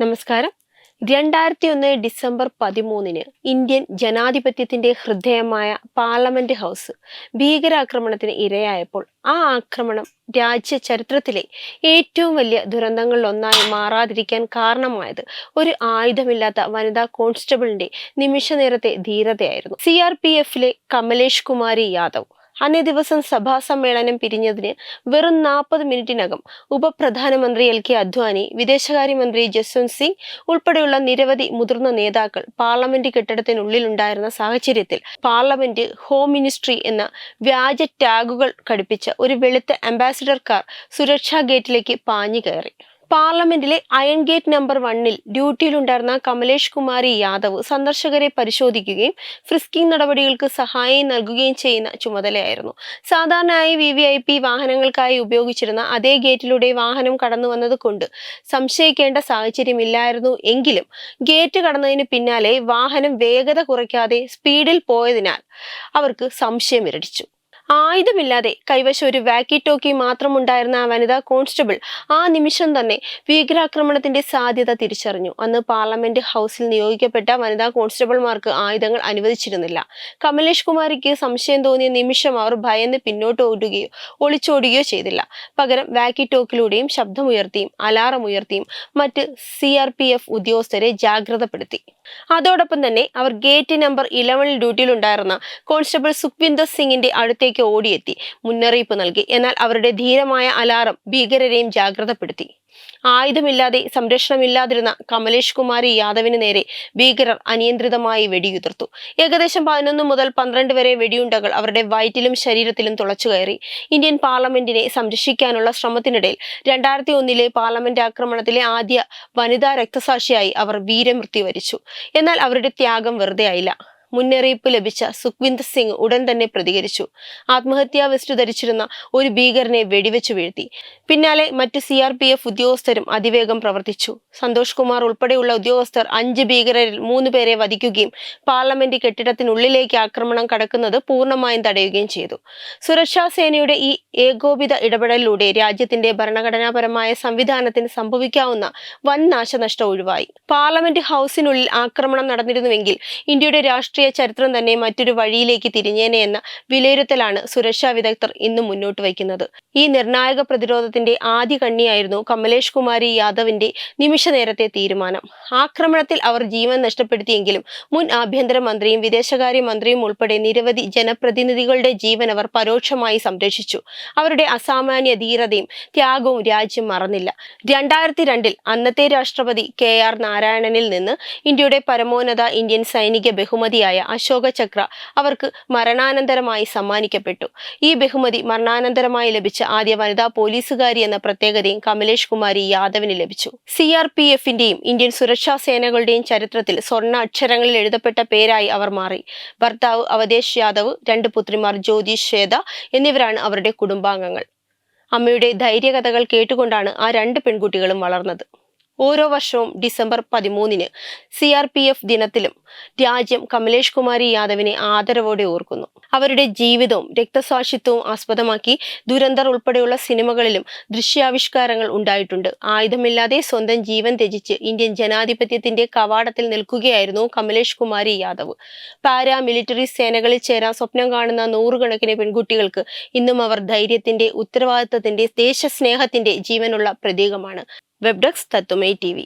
നമസ്കാരം. രണ്ടായിരത്തി ഒന്ന് ഡിസംബർ പതിമൂന്നിന് ഇന്ത്യൻ ജനാധിപത്യത്തിന്റെ ഹൃദയമായ പാർലമെന്റ് ഹൗസ് ഭീകരാക്രമണത്തിന് ഇരയായപ്പോൾ ആ ആക്രമണം രാജ്യ ചരിത്രത്തിലെ ഏറ്റവും വലിയ ദുരന്തങ്ങളിലൊന്നായി മാറാതിരിക്കാൻ കാരണമായത് ഒരു ആയുധമില്ലാത്ത വനിതാ കോൺസ്റ്റബിളിന്റെ നിമിഷ നേരത്തെ ധീരതയായിരുന്നു. സി ആർ പി എഫിലെ കമലേഷ് കുമാരി യാദവ് അന്നേ ദിവസം സഭാ സമ്മേളനം പിരിഞ്ഞതിന് വെറും നാൽപ്പത് മിനിറ്റിനകം ഉപപ്രധാനമന്ത്രി എൽ കെ അദ്വാനി വിദേശകാര്യമന്ത്രി ജസ്വന്ത് സിംഗ് ഉൾപ്പെടെയുള്ള നിരവധി മുതിർന്ന നേതാക്കൾ പാർലമെന്റ് കെട്ടിടത്തിനുള്ളിലുണ്ടായിരുന്ന സാഹചര്യത്തിൽ പാർലമെന്റ് ഹോം മിനിസ്ട്രി എന്ന വ്യാജ ടാഗുകൾ ഘടിപ്പിച്ച ഒരു വെളുത്ത അംബാസിഡർ കാർ സുരക്ഷാ ഗേറ്റിലേക്ക് പാഞ്ഞു കയറി. പാർലമെന്റിലെ അയൺ ഗേറ്റ് നമ്പർ വണ്ണിൽ ഡ്യൂട്ടിയിലുണ്ടായിരുന്ന കമലേഷ് കുമാരി യാദവ് സന്ദർശകരെ പരിശോധിക്കുകയും ഫ്രിസ്കിംഗ് നടപടികൾക്ക് സഹായം നൽകുകയും ചെയ്യുന്ന ചുമതലയായിരുന്നു. സാധാരണയായി വി വി ഐ പി വാഹനങ്ങൾക്കായി ഉപയോഗിച്ചിരുന്ന അതേ ഗേറ്റിലൂടെ വാഹനം കടന്നു വന്നത് കൊണ്ട് സംശയിക്കേണ്ട സാഹചര്യമില്ലായിരുന്നു. എങ്കിലും ഗേറ്റ് കടന്നതിന് പിന്നാലെ വാഹനം വേഗത കുറയ്ക്കാതെ സ്പീഡിൽ പോയതിനാൽ അവർക്ക് സംശയം ഇരടിച്ചു ആയുധമില്ലാതെ കൈവശം ഒരു വാക്കി ടോക്കി മാത്രമുണ്ടായിരുന്ന ആ വനിതാ കോൺസ്റ്റബിൾ ആ നിമിഷം തന്നെ ഭീകരാക്രമണത്തിന്റെ സാധ്യത തിരിച്ചറിഞ്ഞു. അന്ന് പാർലമെന്റ് ഹൗസിൽ നിയോഗിക്കപ്പെട്ട വനിതാ കോൺസ്റ്റബിൾമാർക്ക് ആയുധങ്ങൾ അനുവദിച്ചിരുന്നില്ല. കമലേഷ് കുമാരിക്ക് സംശയം തോന്നിയ നിമിഷം അവർ ഭയന്ന് പിന്നോട്ട് ഓടുകയോ ഒളിച്ചോടുകയോ ചെയ്തില്ല. പകരം വാക്കി ടോക്കിലൂടെയും ശബ്ദമുയർത്തിയും അലാറം ഉയർത്തിയും മറ്റ് സി ഉദ്യോഗസ്ഥരെ ജാഗ്രതപ്പെടുത്തി. അതോടൊപ്പം തന്നെ അവർ ഗേറ്റ് നമ്പർ ഇലവനിൽ ഡ്യൂട്ടിയിലുണ്ടായിരുന്ന കോൺസ്റ്റബിൾ സുഖ്വിന്ദർ സിംഗിന്റെ അടുത്തേക്ക് ഓടിയെത്തി. മുന്നറിയിപ്പ് നൽകി. എന്നാൽ അവരുടെ ധീരമായ അലാറം ഭീകരരെയും ജാഗ്രതപ്പെടുത്തി. ആയുധമില്ലാതെ സംരക്ഷണമില്ലാതിരുന്ന കമലേഷ് കുമാരി യാദവിന് നേരെ ഭീകരർ അനിയന്ത്രിതമായി വെടിയുതിർത്തു. ഏകദേശം പതിനൊന്ന് മുതൽ പന്ത്രണ്ട് വരെ വെടിയുണ്ടകൾ അവരുടെ വയറ്റിലും ശരീരത്തിലും തുളച്ചു കയറി. ഇന്ത്യൻ പാർലമെന്റിനെ സംരക്ഷിക്കാനുള്ള ശ്രമത്തിനിടയിൽ രണ്ടായിരത്തി ഒന്നിലെ പാർലമെന്റ് ആക്രമണത്തിലെ ആദ്യ വനിതാ രക്തസാക്ഷിയായി അവർ വീരമൃത്യു വരിച്ചു. എന്നാൽ അവരുടെ ത്യാഗം വെറുതെ ആയില്ല മുന്നറിയിപ്പ് ലഭിച്ച സുഖ്വിന്ദർ സിംഗ് ഉടൻ തന്നെ പ്രതികരിച്ചു. ആത്മഹത്യാ വെസ്റ്റ് ധരിച്ചിരുന്ന ഒരു ഭീകരനെ വെടിവെച്ചു വീഴ്ത്തി. പിന്നാലെ മറ്റ് സി ആർ പി എഫ് ഉദ്യോഗസ്ഥരും അതിവേഗം പ്രവർത്തിച്ചു. സന്തോഷ് കുമാർ ഉൾപ്പെടെയുള്ള ഉദ്യോഗസ്ഥർ അഞ്ച് ഭീകരരിൽ മൂന്ന് പേരെ വധിക്കുകയും പാർലമെന്റ് കെട്ടിടത്തിനുള്ളിലേക്ക് ആക്രമണം കടക്കുന്നത് പൂർണമായും തടയുകയും ചെയ്തു. സുരക്ഷാ സേനയുടെ ഈ ഏകോപിത ഇടപെടലിലൂടെ രാജ്യത്തിന്റെ ഭരണഘടനാപരമായ സംവിധാനത്തിന് സംഭവിക്കാവുന്ന വൻ നാശനഷ്ടം ഒഴിവായി. പാർലമെന്റ് ഹൗസിനുള്ളിൽ ആക്രമണം നടന്നിരുന്നുവെങ്കിൽ ഇന്ത്യയുടെ രാഷ്ട്രീയ ചരിത്രം തന്നെ മറ്റൊരു വഴിയിലേക്ക് തിരിഞ്ഞേനെ എന്ന വിലയിരുത്തലാണ് സുരക്ഷാ വിദഗ്ധർ ഇന്നും മുന്നോട്ട് വയ്ക്കുന്നത്. ഈ നിർണായക പ്രതിരോധത്തിന്റെ ആദ്യ കണ്ണിയായിരുന്നു കമലേഷ് കുമാരി യാദവിന്റെ നിമിഷ നേരത്തെ തീരുമാനം. ആക്രമണത്തിൽ അവർ ജീവൻ നഷ്ടപ്പെടുത്തിയെങ്കിലും മുൻ ആഭ്യന്തര മന്ത്രിയും വിദേശകാര്യ മന്ത്രിയും ഉൾപ്പെടെ നിരവധി ജനപ്രതിനിധികളുടെ ജീവൻ അവർ പരോക്ഷമായി സംരക്ഷിച്ചു. അവരുടെ അസാമാന്യ ധീരതയും ത്യാഗവും രാജ്യം മറന്നില്ല. രണ്ടായിരത്തി രണ്ടിൽ അന്നത്തെ രാഷ്ട്രപതി കെ ആർ നാരായണനിൽ നിന്ന് ഇന്ത്യയുടെ പരമോന്നത ഇന്ത്യൻ സൈനിക ബഹുമതിയായ അശോക ചക്ര അവർക്ക് മരണാനന്തരമായി സമ്മാനിക്കപ്പെട്ടു. ഈ ബഹുമതി മരണാനന്തരമായി ലഭിച്ച ആദ്യ വനിതാ പോലീസുകാരി എന്ന പ്രത്യേകതയും കമലേഷ് കുമാരി യാദവിന് ലഭിച്ചു. സി ആർ പി എഫിന്റെയും ഇന്ത്യൻ സുരക്ഷാ സേനകളുടെയും ചരിത്രത്തിൽ സ്വർണ അക്ഷരങ്ങളിൽ എഴുതപ്പെട്ട പേരായി അവർ മാറി. ഭർത്താവ് അവതേഷ് യാദവ് രണ്ട് പുത്രിമാർ ജ്യോതി ശ്വേത എന്നിവരാണ് അവരുടെ കുടുംബാംഗങ്ങൾ. അമ്മയുടെ ധൈര്യകഥകൾ കേട്ടുകൊണ്ടാണ് ആ രണ്ട് പെൺകുട്ടികളും വളർന്നത്. ഓരോ വർഷവും ഡിസംബർ പതിമൂന്നിന് സി ആർ പി എഫ് ദിനത്തിലും രാജ്യം കമലേഷ് കുമാരി യാദവിനെ ആദരവോടെ ഓർക്കുന്നു. അവരുടെ ജീവിതവും രക്തസാക്ഷിത്വവും ആസ്പദമാക്കി ദുരന്തർ ഉൾപ്പെടെയുള്ള സിനിമകളിലും ദൃശ്യാവിഷ്കാരങ്ങൾ ഉണ്ടായിട്ടുണ്ട്. ആയുധമില്ലാതെ സ്വന്തം ജീവൻ ത്യജിച്ച് ഇന്ത്യൻ ജനാധിപത്യത്തിന്റെ കവാടത്തിൽ നിൽക്കുകയായിരുന്നു കമലേഷ് കുമാരി യാദവ്. പാരാ മിലിറ്ററി സേനകളിൽ ചേരാൻ സ്വപ്നം കാണുന്ന നൂറുകണക്കിന് പെൺകുട്ടികൾക്ക് ഇന്നും അവർ ധൈര്യത്തിന്റെ ഉത്തരവാദിത്തത്തിന്റെ ദേശസ്നേഹത്തിന്റെ ജീവനുള്ള പ്രതീകമാണ്. वेबडक्स तत्व टीवी।